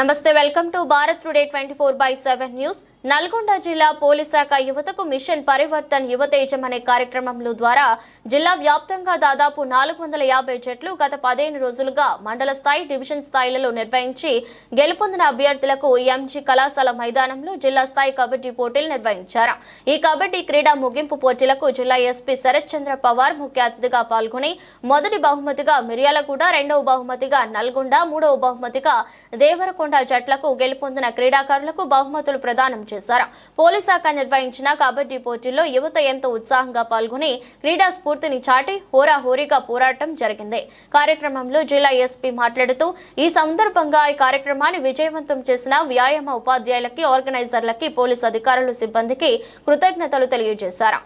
నమస్తే welcome to Bharat today twenty four by seven news. Nalgonda జిల్లా police శాఖ యువతకు మిషన్ పరివర్తన్ యువతేజం అనే కార్యక్రమంలో ద్వారా జిల్లా వ్యాప్తంగా దాదాపు నాలుగు వందల యాభై జట్లు గత పదిహేను రోజులుగా మండల స్థాయి డివిజన్ స్థాయిలలో నిర్వహించి గెలుపొందిన అభ్యర్థులకు ఎంజీ కళాశాల మైదానంలో జిల్లా స్థాయి కబడ్డీ పోటీలు నిర్వహించారు. ఈ కబడ్డీ క్రీడా ముగింపు పోటీలకు జిల్లా ఎస్పీ శరత్ చంద్ర పవార్ ముఖ్య అతిథిగా పాల్గొని మొదటి బహుమతిగా మిర్యాలగూడ రెండవ బహుమతిగా నల్గొండ మూడవ బహుమతిగా దేవరకొండ జట్లకు గెలుపొందిన క్రీడాకారులకు బహుమతులు ప్రదానం చేశారు. పోలీస్ శాఖ నిర్వహించిన కబడ్డీ పోటీల్లో యువత ఎంతో ఉత్సాహంగా పాల్గొని క్రీడా స్ఫూర్తిని చాటి హోరాహోరీగా పోరాటం జరిగింది. కార్యక్రమంలో జిల్లా ఎస్పీ మాట్లాడుతూ ఈ సందర్భంగా ఈ కార్యక్రమాన్ని విజయవంతం చేసిన వ్యాయామ ఉపాధ్యాయులకి ఆర్గనైజర్లకి పోలీస్ అధికారులు సిబ్బందికి కృతజ్ఞతలు తెలియజేశారు.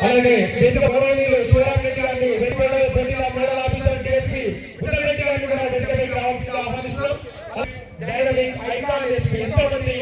అలాగే వేదిక ఎంతో మంది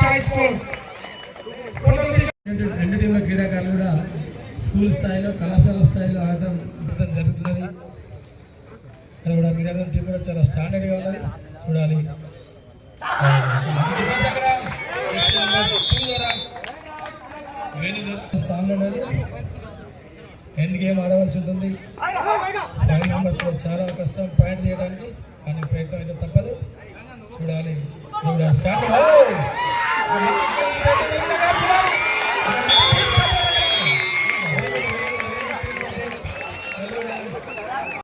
చాయిస్ కోడ్ రెండు టీంల క్రీడాకారులు కూడా స్కూల్ స్థాయిలో కళాశాల స్థాయిలో ఆడటం ఆడటం జరుగుతున్నది. ఇక్కడ కూడా మిగతా టీం కూడా చాలా స్టాండర్డ్గా ఉన్నది. చూడాలి. ఆ, ఉన్నది ఎండ్ గేమ్ ఆడవలసి ఉంటుంది. ఫైవ్ మెంబర్స్ చాలా కష్టం. పాయింట్ తీయడానికి కానీ ప్రయత్నం అయితే తప్పదు. చూడాలి. స్టార్ట్.